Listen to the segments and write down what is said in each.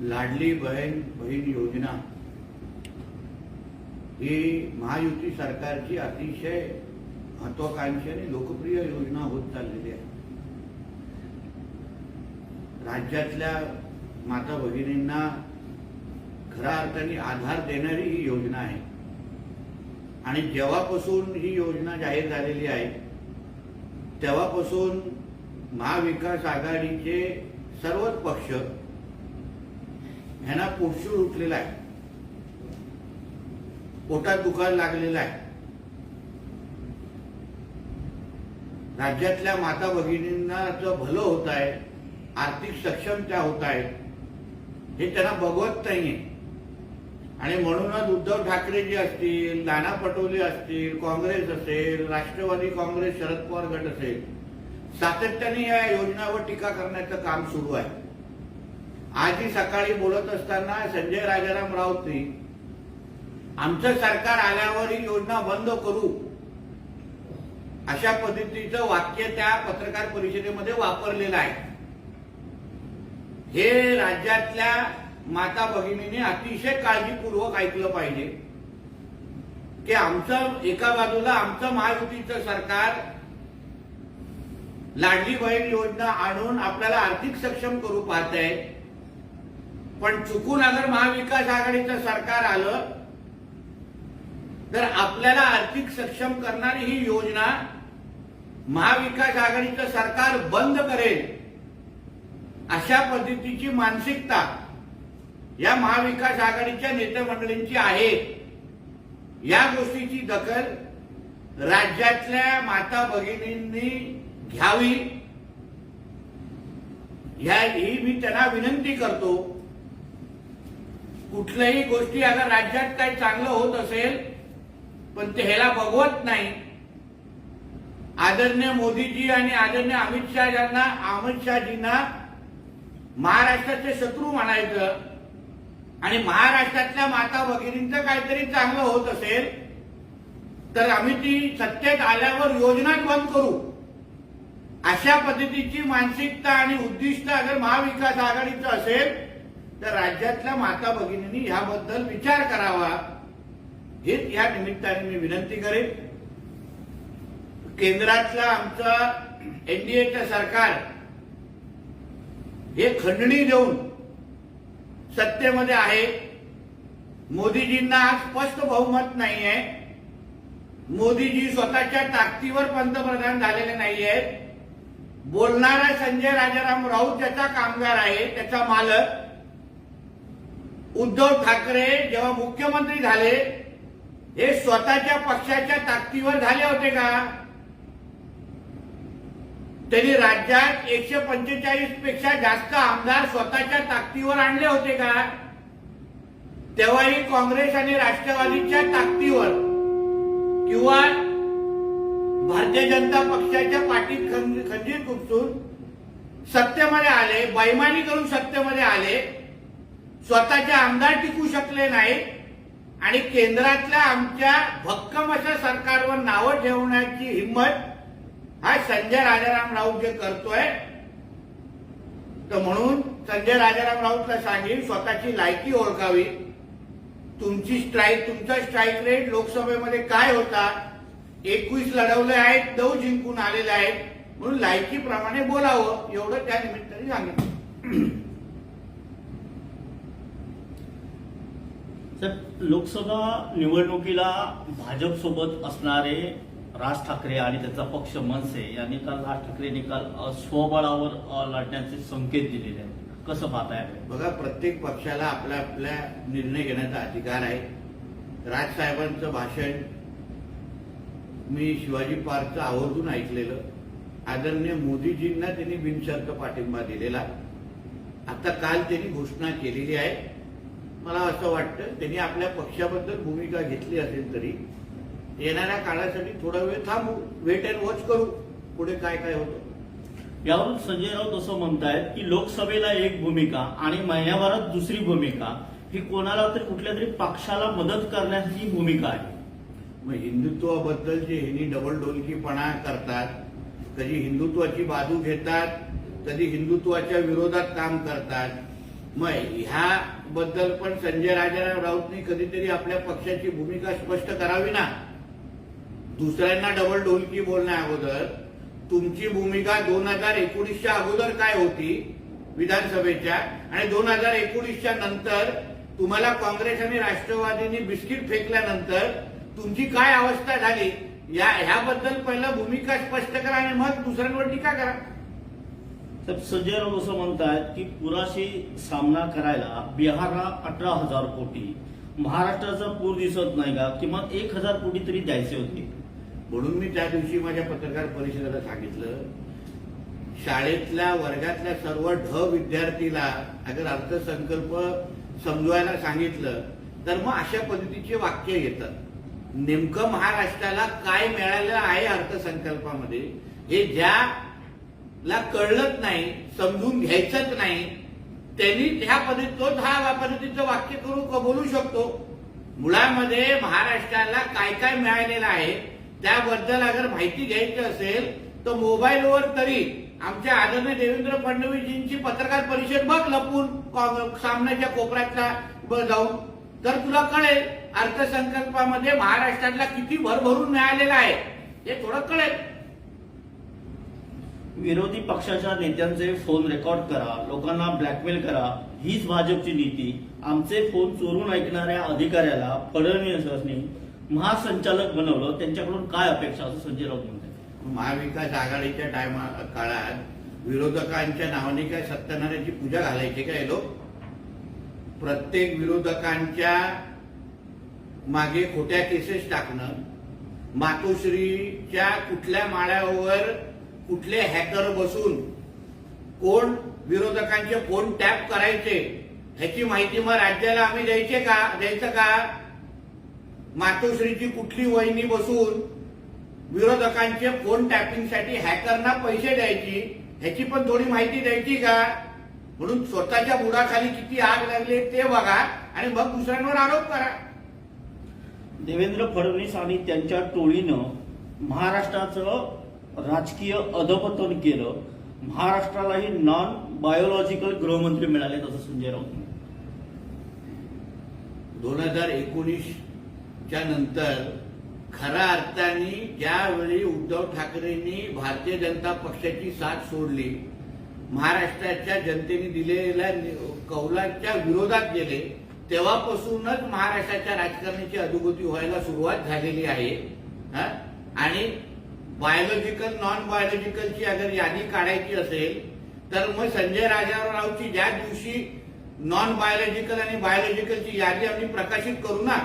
लाडली बहीण बहीण योजना. ही महायुती सरकारची अतिशय महत्वाकांक्षी आणि लोकप्रिय योजना होत चाललेली आहे. राज्यातल्या माता भगिनींना खऱ्या अर्थाने आधार देणारी ही योजना आहे. आणि जेव्हापासून ही योजना जाहीर झालेली आहे तेव्हापासून महाविकास आघाडीचे सर्वच पक्ष ह्यांना पोटशूळ उठलेला आहे? पोटात दुखायला लागलेला आहे. राज्यातल्या माता भगिनींना भलं होत आहे आर्थिक सक्षमता होत आहेत हे त्यांना बघवत नाहीये. आणि म्हणूनच उद्धव ठाकरे जे असतील नाना पटोले असतील काँग्रेस असेल राष्ट्रवादी काँग्रेस शरद पवार गट असेल सातत्याने या योजनावर टीका करण्याचं काम सुरू आहे. आजही सकाळी बोलत असताना संजय राजाराम राऊतनी आमचं सरकार आल्यावर ही योजना बंद करू अशा पद्धतीचं वाक्य त्या पत्रकार परिषदेमध्ये वापरलेलं आहे. हे राज्यातल्या माता भगिनीने अतिशय काळजीपूर्वक ऐकलं पाहिजे की आमचं एका बाजूला आमचं महायुतीचं सरकार लाडली बहीण योजना आणून आपल्याला आर्थिक सक्षम करू पाहत आहे पण चुकून अगर महाविकास आघाडीचं सरकार आलं तर आपल्याला आर्थिक सक्षम करणारी ही योजना महाविकास आघाडीचं सरकार बंद करेल अशा पद्धतीची मानसिकता या महाविकास आघाडीच्या नेते मंडळींची आहे. या गोष्टीची दखल राज्यातल्या माता भगिनींनी घ्यावी. ह्या ही मी त्यांना विनंती करतो. कुठल्याही गोष्टी अगर राज्यात काही चांगलं होत असेल पण ते ह्याला बघवत नाही. आदरणीय मोदीजी आणि आदरणीय अमित शाह यांना अमित शहाजींना महाराष्ट्राचे शत्रू म्हणायचं आणि महाराष्ट्रातल्या माता भगिनींचं काहीतरी चांगलं होत असेल तर आम्ही ती सत्तेत आल्यावर योजनाच बंद करू. अशा पद्धतीची मानसिकता आणि उद्दिष्ट अगर महाविकास आघाडीचं असेल तर राज्यातल्या माता भगिनींनी ह्याबद्दल विचार करावा. हेच या निमित्ताने मी विनंती करेन. केंद्रातला आमचं एनडीएचं सरकार हे खंडणी देऊन सत्तेमध्ये आहे. मोदीजींना आज स्पष्ट बहुमत नाही आहे मोदीजी स्वतःच्या ताकदीवर पंतप्रधान झालेले नाही आहेत बोलणारा संजय राजाराम राऊत ज्याचा कामगार आहे त्याचा मालक उद्धव ठाकरे जेव्हा मुख्यमंत्री झाले हे स्वतःच्या पक्षाच्या ताकदीवर झाले होते का? त्यांनी राज्यात एकशे पंचेचाळीसपेक्षा जास्त आमदार स्वतःच्या ताकदीवर आणले होते का? तेव्हाही काँग्रेस आणि राष्ट्रवादीच्या ताकदीवर किंवा भारतीय जनता पक्षाच्या पाठीत खंजीर खुपसून सत्तेमध्ये आले बैमानी करून सत्तेमध्ये आले स्वतःचे आमदार टिकू शकले नाही आणि केंद्रातल्या आमच्या भक्कम अशा सरकारवर नावं ठेवण्याची हिंमत हा संजय राजाराम राऊत जे करतोय तर म्हणून संजय राजाराम राऊतला सांगेन स्वतःची लायकी ओळखावी. तुमची स्ट्राईक तुमचा स्ट्राईक रेट लोकसभेमध्ये काय होता? एकवीस लढवले आहेत दौ जिंकून आलेले आहेत. म्हणून लायकीप्रमाणे बोलावं एवढं त्या निमित्ताने सांगितलं तर लोकसभा निवडणुकीला भाजप सोबत असणारे राज ठाकरे आणि त्याचा पक्ष मनसे यांनी काल राज ठाकरेंनी काल स्वबळावर लढण्याचे संकेत दिलेले आहेत. कसं पाहताय बघा प्रत्येक पक्षाला आपल्या आपल्या निर्णय घेण्याचा अधिकार आहे. राजसाहेबांचं भाषण मी शिवाजी पार्कचं आवर्जून ऐकलेलं. आदरणीय मोदीजींना त्यांनी बिनशर्त पाठिंबा दिलेला. आता काल त्यांनी घोषणा केलेली आहे. मला असं वाटतं त्यांनी आपल्या पक्षाबद्दल भूमिका घेतली असेल तरी येणाऱ्या काळासाठी थोडा वेळ थांबू वेट अँड वॉच करू पुढे काय काय होतं. यावरून संजय राऊत असं म्हणतायत की लोकसभेला एक भूमिका आणि महिन्याभरात दुसरी भूमिका ही कोणाला तरी कुठल्या तरी पक्षाला मदत करण्याची भूमिका आहे. मग हिंदुत्वाबद्दल जे हिनी डबल डोलकीपणा करतात कधी हिंदुत्वाची बाजू घेतात कधी हिंदुत्वाच्या विरोधात काम करतात मग ह्याबद्दल पण संजय राजाराम राऊतनी कधीतरी आपल्या पक्षाची भूमिका स्पष्ट करावी ना? दुसऱ्यांना डबल ढोलकी बोलण्या अगोदर तुमची भूमिका दोन हजार एकोणीसच्या अगोदर काय होती विधानसभेच्या? आणि दोन हजार एकोणीसच्या नंतर तुम्हाला काँग्रेस आणि राष्ट्रवादीने बिस्किट फेकल्यानंतर तुमची काय अवस्था झाली? या ह्याबद्दल पहिलं भूमिका स्पष्ट करा आणि मग दुसऱ्यांवर टीका करा. तर संजय राऊत असं म्हणतायत की पुराशी सामना करायला बिहारला अठरा हजार कोटी महाराष्ट्राचा पूर दिसत नाही का? किमान एक हजार कोटी तरी द्यायचे होते. म्हणून मी त्या दिवशी माझ्या पत्रकार परिषदेला सांगितलं शाळेतल्या वर्गातल्या सर्व ढ विद्यार्थीला अगर अर्थसंकल्प समजवायला सांगितलं तर मग अशा पद्धतीचे वाक्य येतात. नेमकं महाराष्ट्राला काय मिळालं आहे अर्थसंकल्पामध्ये? हे ज्या ला कळलंच नाही समजून घ्यायचंच नाही. त्यांनी ह्या पद्धती तोच हा पद्धतीचं वाक्य करू बोलू शकतो. मुळामध्ये महाराष्ट्राला काय काय मिळालेलं आहे त्याबद्दल अगर माहिती घ्यायची असेल तर मोबाईलवर तरी आमच्या आदरणीय देवेंद्र फडणवीसजींची पत्रकार परिषद बघ लपून सामन्याच्या कोपऱ्यातला जाऊन. तर तुला कळेल अर्थसंकल्पामध्ये महाराष्ट्रातला किती भरभरून मिळालेला आहे. हे थोडं कळेल. विरोधी पक्षाच्या नेत्यांचे फोन रेकॉर्ड करा लोकांना ब्लॅकमेल करा. हीच भाजपची नीती. आमचे फोन चोरून ऐकणाऱ्या अधिकाऱ्याला फडणवीसांनी महासंचालक बनवलं. त्यांच्याकडून काय अपेक्षा? असं संजय राऊत म्हणतात. महाविकास आघाडीच्या टायमा काळात विरोधकांच्या नावाने काय सत्यनारायणची पूजा घालायची काय लोक? प्रत्येक विरोधकांच्या मागे खोट्या केसेस टाकणं मातोश्रीच्या कुठल्या माळ्यावर कुठले हॅकर बसून कोण विरोधकांचे फोन टॅप करायचे ह्याची माहिती मग राज्याला आम्ही द्यायचे का? द्यायचं का? मातोश्रीची कुठली वहिनी बसून विरोधकांचे फोन टॅपिंगसाठी हॅकरना पैसे द्यायची ह्याची पण थोडी माहिती द्यायची का? म्हणून स्वतःच्या बुडाखाली किती आग लागली ते बघा आणि मग दुसऱ्यांवर आरोप करा. देवेंद्र फडणवीस आणि त्यांच्या टोळीनं महाराष्ट्राचं राजकीय अधपतन केलं महाराष्ट्रालाही नॉन बायोलॉजिकल गृहमंत्री मिळाले असं संजय राऊत दोन हजार एकोणीसच्या नंतर खऱ्या अर्थाने ज्यावेळी उद्धव ठाकरेंनी भारतीय जनता पक्षाची साथ सोडली महाराष्ट्राच्या जनतेने दिलेल्या कौलांच्या विरोधात गेले तेव्हापासूनच महाराष्ट्राच्या राजकारणाची अधोगती व्हायला सुरुवात झालेली आहे हा? आणि बायोलॉजिकल नॉन बायोलॉजिकलची अगर यादी काढायची असेल तर मग संजय राजारावची ज्या दिवशी नॉन बायोलॉजिकल आणि बायोलॉजिकलची यादी आम्ही प्रकाशित करू ना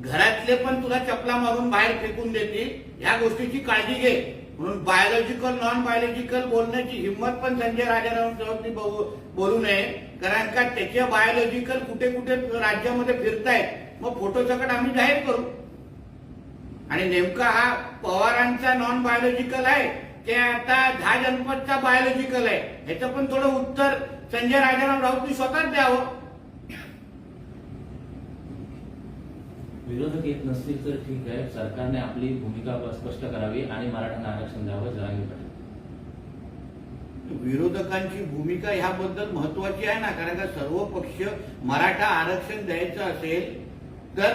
घरातले पण तुला चपला मारून बाहेर फेकून देतील ह्या गोष्टीची काळजी घे. म्हणून बायोलॉजिकल नॉन बायोलॉजिकल बोलण्याची हिंमत पण संजय राजारावांनी बोलू नये. कारण का त्याचे बायोलॉजिकल कुठे कुठे राज्यामध्ये फिरतायत. मग फोटो सकट आम्ही जाहीर करू. आणि नेमका हा पवारांचा नॉन बायोलॉजिकल आहे की आता दहा जनपदचा बायोलॉजिकल आहे. ह्याचं पण थोडं उत्तर संजय राजाराम राऊतनी स्वतःच द्यावं. विरोधक येत नसतील तर ठीक आहे सरकारने आपली भूमिका स्पष्ट करावी आणि मराठ्यांना आरक्षण द्यावं जरांगी पाटील. विरोधकांची भूमिका ह्याबद्दल महत्वाची आहे ना कारण का सर्व पक्ष मराठा आरक्षण द्यायचं असेल तर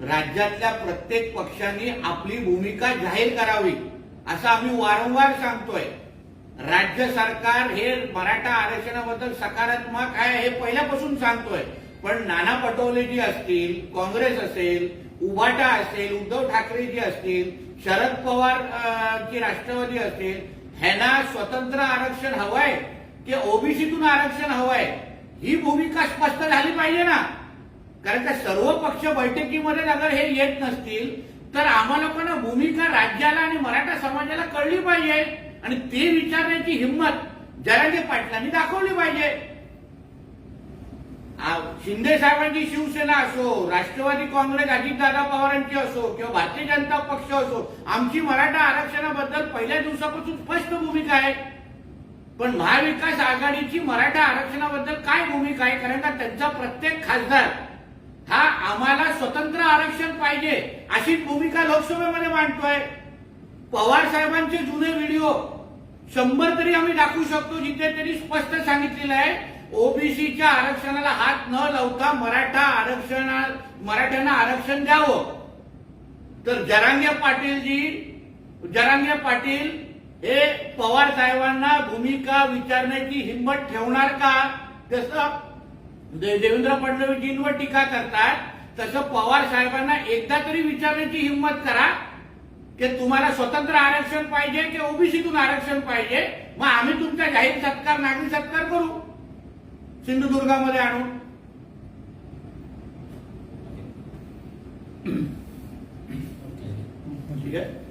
राज्यातल्या प्रत्येक पक्षांनी आपली भूमिका जाहीर करावी असं आम्ही वारंवार सांगतोय. राज्य सरकार हे मराठा आरक्षणाबद्दल सकारात्मक आहे हे पहिल्यापासून सांगतोय. पण नाना पटोलेजी असतील काँग्रेस असेल उभाटा असेल उद्धव ठाकरे जी असतील शरद पवार जी ची राष्ट्रवादी असतील ह्यांना स्वतंत्र आरक्षण हवंय की ओबीसीतून आरक्षण हवंय? ही भूमिका स्पष्ट झाली पाहिजे ना? कारण का सर्व पक्ष बैठकीमध्ये अगर हे येत नसतील तर आम्हाला पण भूमिका राज्याला आणि मराठा समाजाला कळली पाहिजे. आणि ते विचारण्याची हिंमत जरांगे पाटलांनी दाखवली पाहिजे. शिंदे साहेबांची शिवसेना असो राष्ट्रवादी काँग्रेस अजितदादा पवारांची असो किंवा भारतीय जनता पक्ष असो आमची मराठा आरक्षणाबद्दल पहिल्या दिवसापासून स्पष्ट भूमिका आहे. पण महाविकास आघाडीची मराठा आरक्षणाबद्दल काय भूमिका आहे? कारण का त्यांचा प्रत्येक खासदार हा आम्हाला स्वतंत्र आरक्षण पाहिजे अशी भूमिका लोकसभेमध्ये मांडतोय. पवार साहेबांचे जुने व्हिडिओ शंभर तरी आम्ही दाखवू शकतो जिथे त्यांनी स्पष्ट सांगितलेलं आहे ओबीसीच्या आरक्षणाला हात न लावता मराठा आरक्षणा मराठ्यांना आरक्षण द्यावं. तर जरांगे पाटीलजी जरांगे पाटील हे पवार साहेबांना भूमिका विचारण्याची हिंमत ठेवणार का? जसं देवेंद्र फडणवीसजींवर टीका करतात. तसं पवार साहेबांना एकदा तरी विचारण्याची हिंमत करा की तुम्हाला स्वतंत्र आरक्षण पाहिजे की ओबीसीतून आरक्षण पाहिजे. मग आम्ही तुमचा जाहीर सत्कार नागरी सत्कार करू. सिंधुदुर्गामध्ये आणून. ठीक आहे?